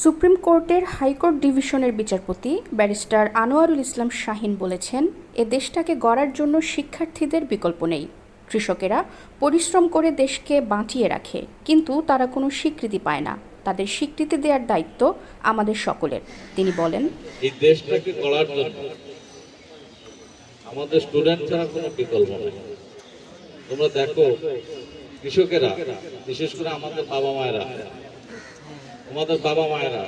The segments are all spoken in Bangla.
সুপ্রিম কোর্টের হাইকোর্ট ডিভিশনের বিচারপতি ব্যারিস্টার আনোয়ারুল ইসলাম শাহিন বলেছেন, এ দেশটাকে গড়ার জন্য শিক্ষার্থীদের বিকল্প নেই। কৃষকেরা পরিশ্রম করে দেশকে বাঁচিয়ে রাখে, কিন্তু তারা কোনো স্বীকৃতি পায় না। তাদের স্বীকৃতি দেওয়ার দায়িত্ব আমাদের সকলের। তিনি বলেন, এই দেশটাকে গড়ার জন্য আমাদের স্টুডেন্ট ছাড়া কোনো বিকল্প নেই। তোমরা দেখো, কৃষকেরা, বিশেষ করে আমাদের বাবা মায়েরা আমাদের বাবা মায়েরা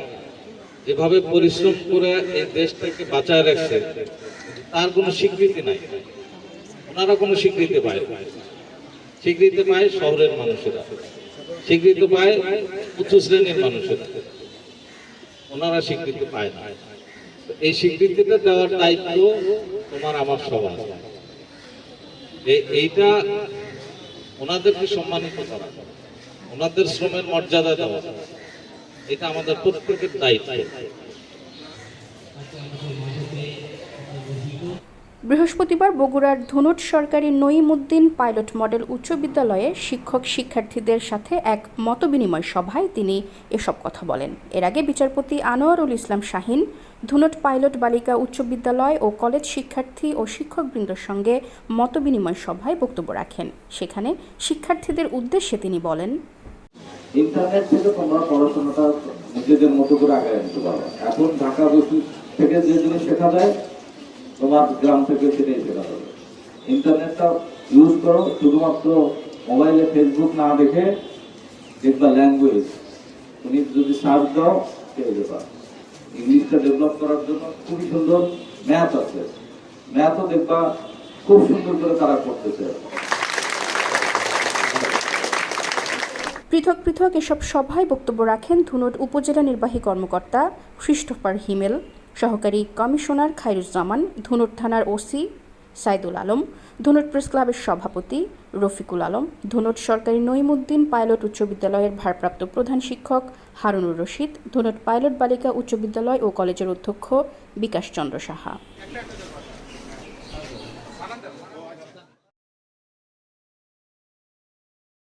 যেভাবে পরিশ্রম করে এই দেশটাকে বাঁচায় রাখছে, তার কোনো স্বীকৃতি নাই। ওনারা কোনো স্বীকৃতি পায়। স্বীকৃতি পায় শহরের মানুষেরা। স্বীকৃতি পায় উচ্চ শ্রেণির মানুষেরা। ওনারা স্বীকৃতি পায় না। এই স্বীকৃতিটা দেওয়ার দায়িত্ব তোমার, আমার সবার। এইটা ওনাদেরকে সম্মানিত করা। ওনাদের শ্রমের মর্যাদা দেওয়া। এটা আমাদের প্রত্যেকের দায়িত্ব। বৃহস্পতিবার বগুড়ার ধনুট সরকারি নঈমুদ্দিন পাইলট মডেল উচ্চ বিদ্যালয়ে শিক্ষক শিক্ষার্থীদের সাথে এক মতবিনিময় সভায় তিনি এসব কথা বলেন। এর আগে বিচারপতি আনোয়ারুল ইসলাম শাহিন ধুনট পাইলট বালিকা উচ্চ বিদ্যালয় ও কলেজ শিক্ষার্থী ও শিক্ষকবৃন্দর সঙ্গে মতবিনিময় সভায় বক্তব্য রাখেন। সেখানে শিক্ষার্থীদের উদ্দেশ্যে তিনি বলেন ইন্টারনেট থেকে তোমরা পড়াশোনাটা নিজেদের মতো করে আগে নিতে পারো। এখন ঢাকা বসু থেকে যে জিনিস শেখা যায়, তোমার গ্রাম থেকে সেটাই শেখা যাবে। ইন্টারনেটটা ইউজ করো, শুধুমাত্র মোবাইলে ফেসবুক না দেখে দেখবা ল্যাঙ্গুয়েজ তুমি যদি সার্চ দাও, পেয়ে যাবা। ইংলিশটা ডেভেলপ করার জন্য খুবই সুন্দর ম্যাথ আছে। ম্যাথও দেখবা খুব সুন্দর করে তারা করতেছে। পৃথক পৃথক এসব সভায় বক্তব্য রাখেন ধুনট উপজেলা নির্বাহী কর্মকর্তা ক্রিস্টোফার হিমেল, সহকারী কমিশনার খাইরুজ্জামান ধুনট থানার ওসি সাইদুল আলম, ধুনট প্রেস ক্লাবের সভাপতি রফিকুল আলম, ধুনট সরকারি নইমুদ্দিন পাইলট উচ্চ বিদ্যালয়ের ভারপ্রাপ্ত প্রধান শিক্ষক হারুনুর রশিদ, ধুনট পাইলট বালিকা উচ্চ বিদ্যালয় ও কলেজের অধ্যক্ষ বিকাশ চন্দ্র সাহা।